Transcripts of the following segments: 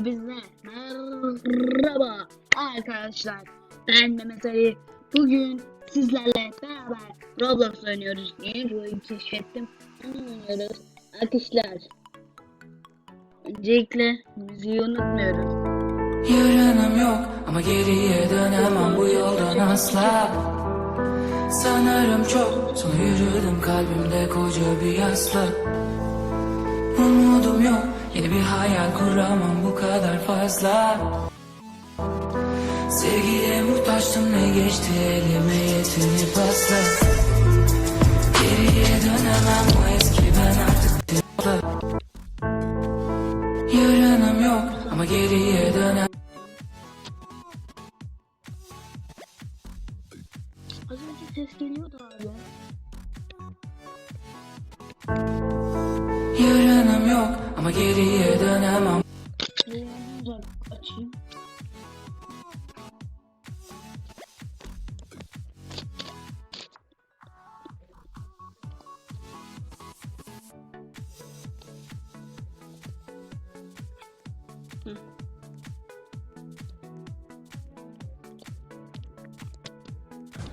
Bize merhaba arkadaşlar. Ben Mehmet Ali. Bugün sizlerle beraber Roblox oynuyoruz. Yeni bir oyun keşfettim. Onu oynuyoruz. Arkadaşlar. Öncelikle müziği unutmuyoruz. Yarınım yok ama geriye dönemem bu yoldan asla Sanırım çok sonra yürüdüm kalbimde koca bir yasla Umudum yok. Yeni bir hayal kuramam bu kadar fazla. Sevgiye muhtaçtım ne geçti elime yetinip asla Geriye dönemem o eski ben artık Yarınım yok ama geriye dönemem Az önce ses geliyordu abi. Geriye dönemem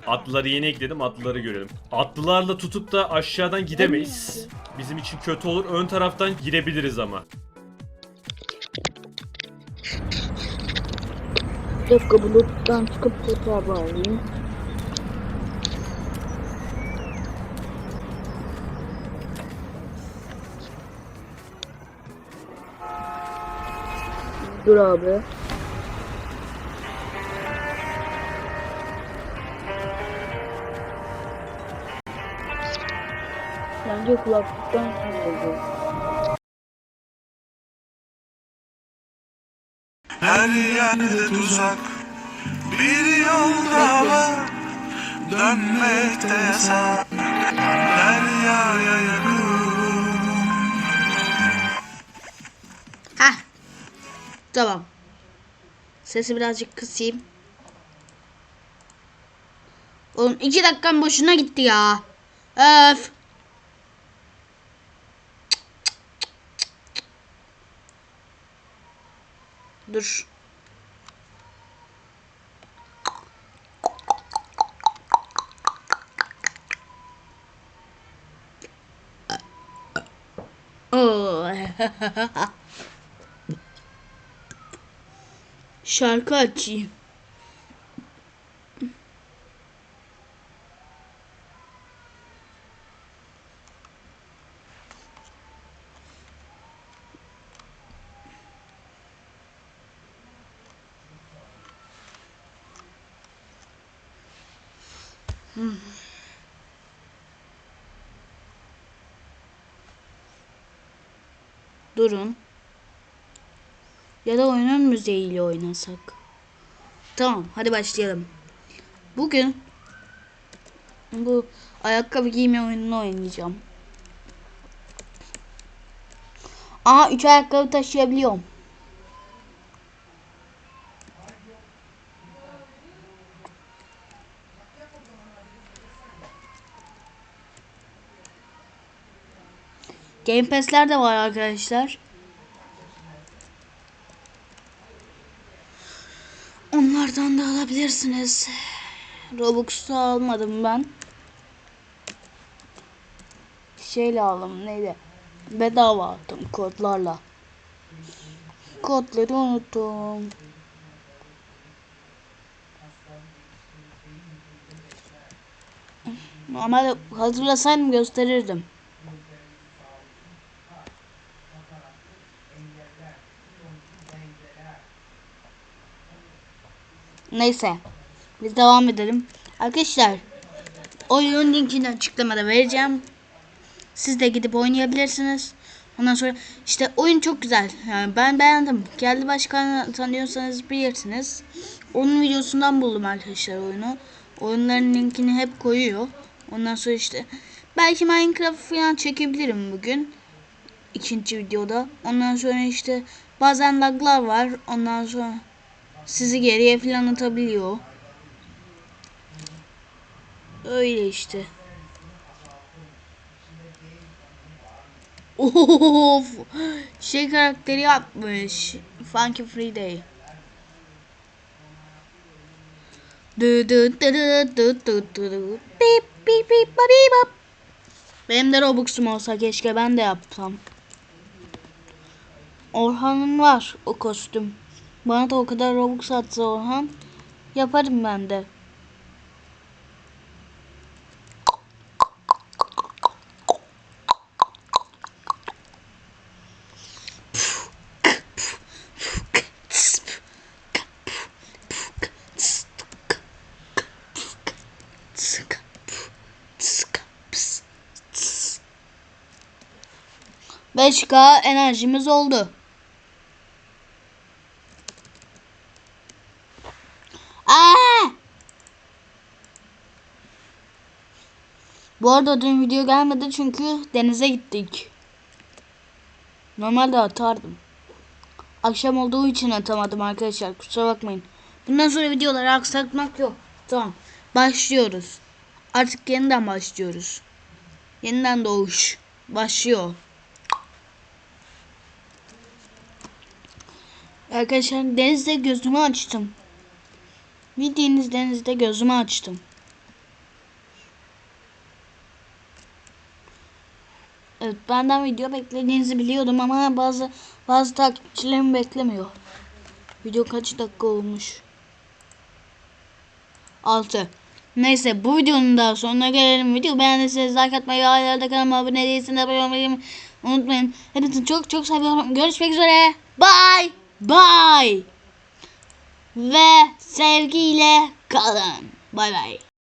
Atlıları yeni ekledim. Atlıları görelim. Atlılarla tutup da aşağıdan gidemeyiz. Bizim için kötü olur. Ön taraftan girebiliriz ama. Bir dakika buluttan çıkıp tekrar bağlayayım. Dur abi. Bence kulaklıktan oldu. Her yerde tuzak Bir yolda var Dönmekte yasak Deryaya yakın Heh. Tamam. Sesi birazcık kısayım. Oğlum iki dakikam boşuna gitti ya. Öf. Dur. Şarkı açayım. Durun. Ya da oyunun müziğiyle oynasak. Tamam hadi başlayalım. Bugün bu ayakkabı giyme oyununu oynayacağım. Aa 3 ayakkabı taşıyabiliyorum. Game Pass'ler de var arkadaşlar. Onlardan da alabilirsiniz. Robux'ta almadım ben. Şeyle aldım neydi? Bedava aldım kodlarla. Kodları unuttum. Ama hazırlasaydım gösterirdim. Neyse. Biz devam edelim. Arkadaşlar oyunun linkini açıklamada vereceğim. Siz de gidip oynayabilirsiniz. Ondan sonra işte oyun çok güzel. Yani ben beğendim. Geldi başkanı tanıyorsanız bilirsiniz. Onun videosundan buldum arkadaşlar oyunu. Oyunların linkini hep koyuyor. Ondan sonra işte belki Minecraft falan çekebilirim bugün. ikinci videoda. Ondan sonra işte bazen laglar var. Ondan sonra sizi geriye falan atabiliyor. Öyle işte. Of. şey karakteri yapmış. Funky Friday. Benim de Robux'um olsa keşke ben de yapsam. Orhan'ın var o kostüm. Bana da o kadar Robux atsa Orhan yaparım ben de. Beş k enerjimiz oldu. Aa! Bu arada dün video gelmedi çünkü denize gittik. Normalde atardım. Akşam olduğu için atamadım arkadaşlar. Kusura bakmayın. Bundan sonra videoları aksatmak yok. Tamam. Başlıyoruz. Artık yeniden başlıyoruz. Yeniden doğuş. Başlıyor. Arkadaşlar denizde gözümü açtım. Bildiğiniz denizde gözümü açtım. Evet benden video beklediğinizi biliyordum ama bazı bazı takipçilerim beklemiyor. Video kaç dakika olmuş? 6. Neyse bu videonun daha sonuna gelelim. Video beğendiyseniz like atmayı hala kanalıma abone değilseniz abone olmayı unutmayın. Hepinizi çok çok seviyorum. Görüşmek üzere. Bye. Bye. Ve sevgiyle kalın. Bay bay.